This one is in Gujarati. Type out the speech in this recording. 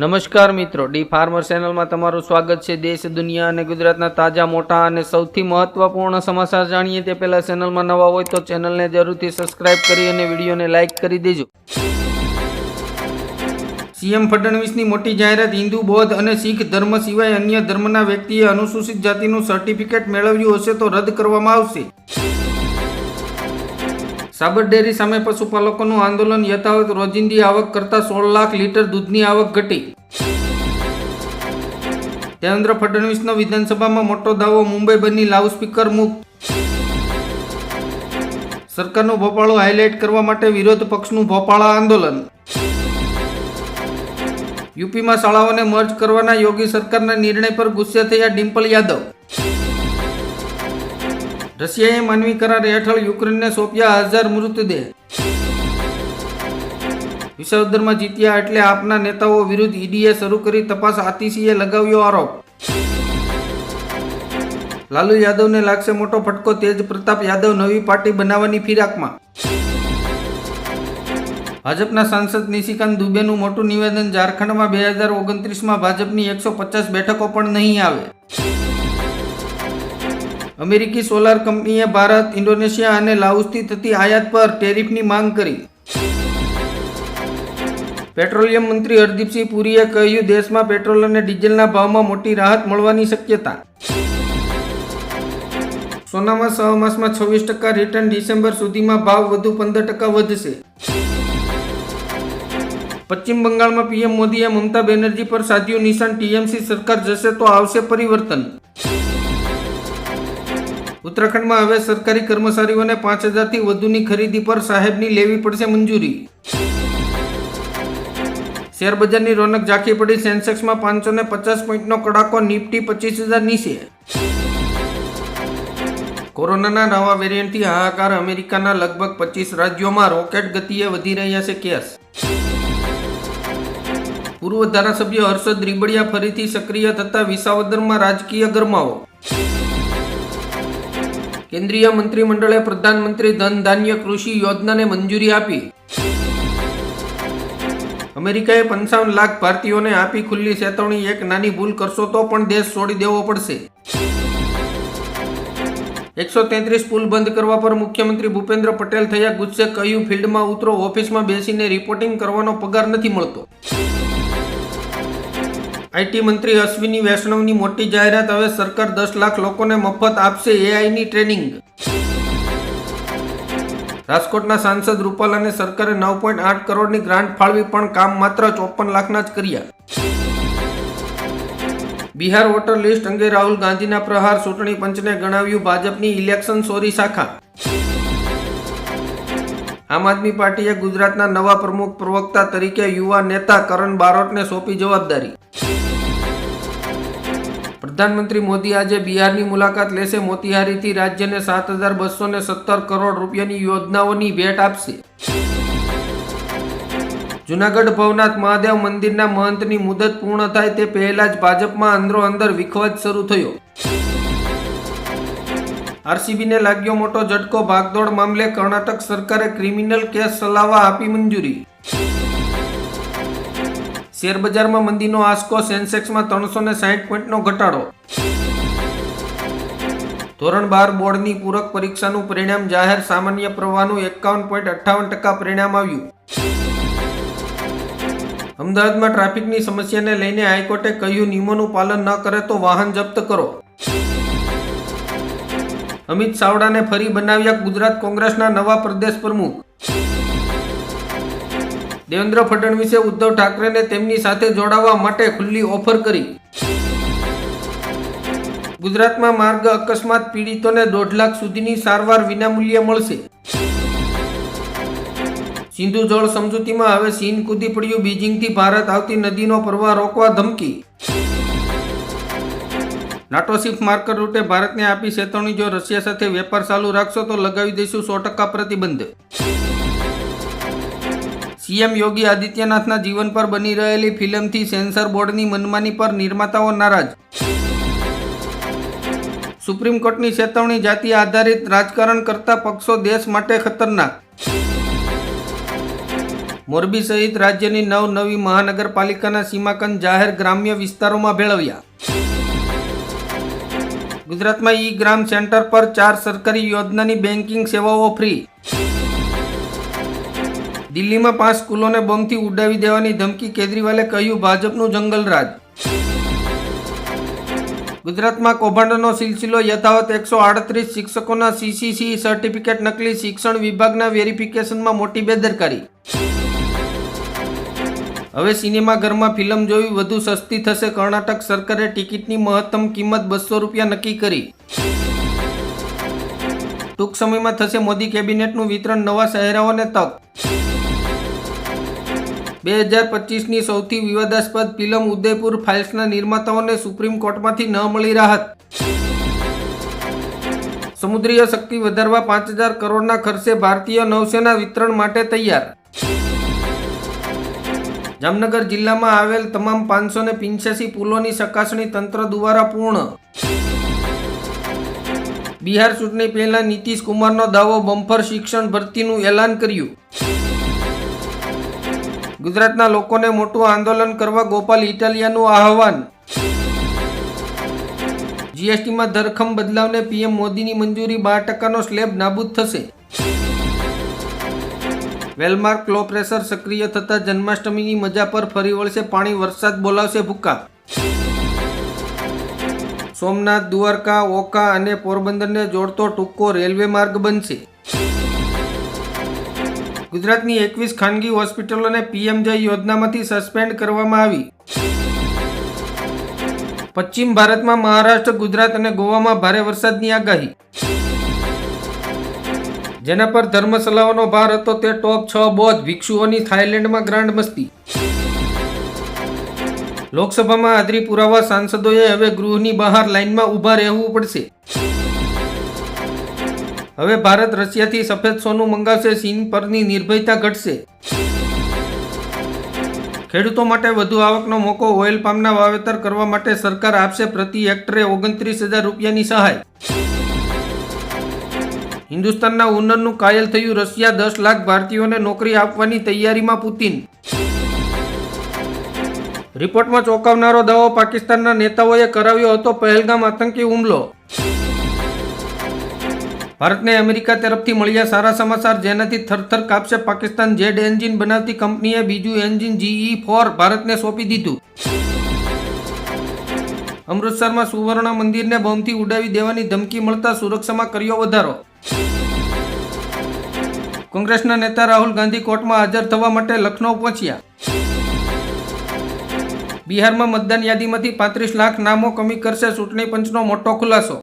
નમસ્કાર મિત્રો, ડી ફાર્મર ચેનલમાં તમારું સ્વાગત છે. દેશ, દુનિયા અને ગુજરાતના તાજા, મોટા અને સૌથી મહત્વપૂર્ણ સમાચાર જાણીએ તે પહેલા ચેનલમાં નવા હોય તો ચેનલને જરૂરથી સબસ્ક્રાઇબ કરી અને વિડીયોને લાઇક કરી દેજો. સીએમ ફડણવીસની મોટી જાહેરાત હિન્દુ, બૌદ્ધ અને શીખ ધર્મ સિવાય અન્ય ધર્મના વ્યક્તિએ અનુસૂચિત જાતિનું સર્ટિફિકેટ મેળવ્યું હશે તો રદ કરવામાં આવશે. સાબર ડેરી સામે પશુપાલકોનું આંદોલન યથાવત રોજિંદી આવક કરતા સોળ લાખ લીટર દૂધની આવક ઘટી. દેવેન્દ્ર ફડણવીસનો વિધાનસભામાં મોટો દાવો, મુંબઈ બની લાઉડસ્પીકર મુક્ત. સરકારનો ભોપાળો હાઇલાઇટ કરવા માટે વિરોધ પક્ષનું ભોપાળા આંદોલન. યુપીમાં શાળાઓને મર્જ કરવાના યોગી સરકારના નિર્ણય પર ગુસ્સે થયા ડિમ્પલ યાદવ. રશિયાએ માનવી કરાર હેઠળ યુક્રેનને સોંપ્યા હજાર મૃતદેહ. વિશ્વદરમાં જીત્યા એટલે આપના નેતાઓ વિરુદ્ધ ઈડીએ શરૂ કરી તપાસ આતિશીએ લગાવ્યો આરોપ. લાલુ યાદવને લાગશે મોટો ફટકો તેજ પ્રતાપ યાદવ નવી પાર્ટી બનાવવાની ફિરાકમાં. ભાજપના સાંસદ નિશિકાંત દુબેનું મોટું નિવેદન ઝારખંડમાં બે હજાર ઓગણત્રીસમાં ભાજપની એકસો પચાસ બેઠકો પણ નહીં આવે. અમેરિકી સોલાર કંપનીએ ભારત, ઇન્ડોનેશિયા અને લાઉસથી થતી આયાત પર ટેરિફની માંગ કરી. પેટ્રોલિયમ મંત્રી હરદીપસિંહ પુરીએ કહ્યું, દેશમાં પેટ્રોલ અને ડીઝલના ભાવમાં મોટી રાહત મળવાની શક્યતા. સોનામાં છ માસમાં છવ્વીસ ટકા રિટર્ન ડિસેમ્બર સુધીમાં ભાવ વધુ પંદર ટકા વધશે. પશ્ચિમ બંગાળમાં પીએમ મોદીએ મમતા બેનર્જી પર સાધ્યું નિશાન, ટીએમસી સરકાર જશે તો આવશે પરિવર્તન. ઉત્તરાખંડમાં હવે સરકારી કર્મચારીઓને પાંચ હજારથી વધુની ખરીદી પર સાહેબની લેવી પડશે મંજૂરી. શેરબજારની રોનક ઝાંખી પડી, સેન્સેક્સમાં પાંચસો ને પચાસ પોઈન્ટનો કડાકો, નિફ્ટી પચીસ હજાર નીચે. કોરોનાના નવા વેરિયન્ટથી હાહાકાર અમેરિકાના લગભગ પચીસ રાજ્યોમાં રોકેટ ગતિએ વધી રહ્યા છે કેસ. પૂર્વ ધારાસભ્ય હર્ષદ રીબડિયા ફરીથી સક્રિય થતા વિસાવદરમાં રાજકીય ગરમાવો. કેન્દ્રીય મંત્રીમંડળે પ્રધાનમંત્રી ધન ધાન્ય કૃષિ યોજનાને મંજૂરી આપી. અમેરિકાએ પંચાવન લાખ ભારતીયોને આપી ખુલ્લી ચેતવણી. એક નાની ભૂલ કરશો તો પણ દેશ છોડી દેવો પડશે. એકસો તેત્રીસ પુલ બંધ કરવા પર મુખ્યમંત્રી ભૂપેન્દ્ર પટેલ થયા ગુસ્સે, કહ્યું, ફિલ્ડમાં ઉતરો, ઓફિસમાં બેસીને રિપોર્ટિંગ કરવાનો પગાર નથી મળતો. આઈટી મંત્રી અશ્વિની વૈષ્ણવની મોટી જાહેરાત, હવે સરકાર દસ લાખ લોકોને મફત આપશે એઆઈની ટ્રેનિંગ. રાજકોટના સાંસદ રૂપાલાને સરકારે નવ પોઈન્ટ આઠ કરોડની ગ્રાન્ટ ફાળવી, પણ કામ માત્ર ચોપન લાખના જ કર્યા. બિહાર વોટર લિસ્ટ અંગે રાહુલ ગાંધીના પ્રહાર, ચૂંટણી પંચને ગણાવ્યું ભાજપની ઇલેક્શન સોરી શાખા. આમ આદમી પાર્ટીએ ગુજરાતના નવા પ્રમુખ પ્રવક્તા તરીકે યુવા નેતા કરણ બારોટને સોંપી જવાબદારી. પ્રધાનમંત્રી મોદી આજે બિહારની મુલાકાત લેશે. મોતિહારીથી રાજ્યને સાત હજાર બસો ને સત્તર કરોડ રૂપિયાની યોજનાઓની ભેટ આપશે. જુનાગઢ ભવનાથ મહાદેવ મંદિરના મહંતની મુદત પૂર્ણ થાય તે પહેલા જ ભાજપમાં અંદરો અંદર વિખવાદ શરૂ થયો. આરસીબીને લાગ્યો મોટો ઝટકો. ભાગદોડ મામલે કર્ણાટક સરકારે ક્રિમિનલ કેસ ચલાવવા આપી મંજૂરી. શેરબજારમાં મંદીનો આંચકો, સેન્સેક્સમાં ત્રણસો ને સાહીઠ પોઈન્ટનો ઘટાડો. ધોરણ બાર બોર્ડની પૂરક પરીક્ષાનું પરિણામ જાહેર સામાન્ય પ્રવાહનું એકાવન પોઈન્ટ અઠ્ઠાવન ટકા પરિણામ આવ્યું. અમદાવાદમાં ટ્રાફિકની સમસ્યાને લઈને હાઈકોર્ટે કહ્યું, નિયમોનું પાલન ન કરે તો વાહન જપ્ત કરો. અમિત ચાવડાને ફરી બનાવ્યા ગુજરાત કોંગ્રેસના નવા પ્રદેશ પ્રમુખ. દેવેન્દ્ર ફડણવીસે ઉદ્ધવ ઠાકરેને તેમની સાથે જોડાવા માટે ખુલ્લી ઓફર કરી. ગુજરાતમાં માર્ગ અકસ્માત, પીડિતોને દોઢ લાખ સુધીની સારવાર વિનામૂલ્યે મળશે. સિંધુ જળ સમજૂતીમાં હવે ચીન કૂદી પડ્યું બીજિંગથી ભારત આવતી નદીનો પ્રવાહ રોકવા ધમકી. નાટો શિપ માર્કર રૂટે ભારતને આપી ચેતવણી જો રશિયા સાથે વેપાર ચાલુ રાખશો તો લગાવી દઈશું સો ટકા પ્રતિબંધ. સીએમ યોગી આદિત્યનાથના જીવન પર બની રહેલી ફિલ્મથી સેન્સર બોર્ડની મનમાની પર નિર્માતાઓ નારાજ. સુપ્રીમ કોર્ટની ચેતવણી જાતિ આધારિત રાજકારણ કરતા પક્ષો દેશ માટે ખતરનાક. મોરબી સહિત રાજ્યની નવ નવી મહાનગરપાલિકાના સીમાંકન જાહેર ગ્રામ્ય વિસ્તારોમાં ભેળવ્યા. ગુજરાતમાં ઈ ગ્રામ સેન્ટર પર ચાર સરકારી યોજનાની બેન્કિંગ સેવાઓ ફ્રી. દિલ્હીમાં પાંચ સ્કૂલોને બોમ્બથી ઉડાવી દેવાની ધમકી કેજરીવાલે કહ્યું, ભાજપનું જંગલરાજ. ગુજરાતમાં કૌભાંડનો સિલસિલો યથાવત એકસો આડત્રીસ શિક્ષકોના સીસીસી સર્ટિફિકેટ નકલી શિક્ષણ વિભાગના વેરિફિકેશનમાં મોટી બેદરકારી. હવે સિનેમાઘરમાં ફિલ્મ જોવી વધુ સસ્તી થશે, કર્ણાટક સરકારે ટિકિટની મહત્તમ કિંમત બસો રૂપિયા નક્કી કરી. ટૂંક સમયમાં થશે મોદી કેબિનેટનું વિતરણ, નવા શહેરાઓને તક. બે હજાર પચીસની સૌથી વિવાદાસ્પદ ફિલ્મ ઉદયપુર ફાઇલ્સના નિર્માતાઓને સુપ્રીમ કોર્ટમાંથી ન મળી રાહત. સમુદ્રીય શક્તિ વધારવા પાંચ હજાર કરોડના ખર્ચે ભારતીય નૌસેના વિતરણ માટે તૈયાર. જામનગર જિલ્લામાં આવેલ તમામ પાંચસો ને પિંચ્યાસી પુલોની ચકાસણી તંત્ર દ્વારા પૂર્ણ. બિહાર ચૂંટણી પહેલા નીતિશ કુમારનો દાવો બમ્ફર શિક્ષણ ભરતીનું એલાન કર્યું. ગુજરાતના લોકોને મોટું આંદોલન કરવા ગોપાલ ઇટાલિયાનું આહવાન. જીએસટીમાં ધરખમ બદલાવને પીએમ મોદીની મંજૂરી બાર ટકાનો સ્લેબ નાબૂદ થશે. વેલમાર્ક લો પ્રેશર સક્રિય થતા જન્માષ્ટમીની મજા પર ફરી વળશે પાણી, વરસાદ બોલાવશે ભૂકા સોમનાથ, દ્વારકા ઓકા અને પોરબંદરને જોડતો ટૂંકો રેલવે માર્ગ બનશે. ગુજરાતની એકવીસ ખાનગી હોસ્પિટલોને પીએમજય યોજનામાંથી સસ્પેન્ડ કરવામાં આવી. પશ્ચિમ ભારતમાં મહારાષ્ટ્ર, ગુજરાત અને ગોવામાં ભારે વરસાદની આગાહી. જેના પર ધર્મશલાઓનો ભાર હતો તે ટોપ છ બોધ ભિક્ષુઓની થાઇલેન્ડમાં ગ્રાન્ડ મસ્તી. લોકસભામાં હાજરી પુરાવા સાંસદોએ હવે ગૃહની બહાર લાઇનમાં ઊભા રહેવું પડશે. હવે ભારત રશિયાથી સફેદ સોનું મંગાવશે, ચીન પરની નિર્ભયતા ઘટશે. ખેડૂતો માટે વધુ આવકનો મોકો ઓઇલ પામના વાવેતર કરવા માટે સરકાર આપશે પ્રતિ હેક્ટરે ઓગણત્રીસ હજાર રૂપિયાની સહાય. હિન્દુસ્તાનના ઉન્નરનું કાયલ થયું, રશિયા દસ લાખ ભારતીયોને નોકરી આપવાની તૈયારીમાં પુતિન. રિપોર્ટમાં ચોંકાવનારો દાવો પાકિસ્તાનના નેતાઓએ કરાવ્યો હતો પહેલગામ આતંકી હુમલો. ભારતને અમેરિકા તરફથી મળ્યા સારા સમાચાર જેનાથી થરથર કાપશે પાકિસ્તાન. જેડ એન્જિન બનાવતી કંપનીએ બીજું એન્જિન જીઈ ફોર ભારતને સોંપી દીધું. અમૃતસરમાં સુવર્ણ મંદિરને બોમ્બથી ઉડાવી દેવાની ધમકી મળતા સુરક્ષામાં કર્યો વધારો. કોંગ્રેસના નેતા રાહુલ ગાંધી કોર્ટમાં હાજર થવા માટે લખનૌ પહોંચ્યા. બિહારમાં મતદાન યાદીમાંથી પાંત્રીસ લાખ નામો કમી કરશે ચૂંટણી પંચનો મોટો ખુલાસો.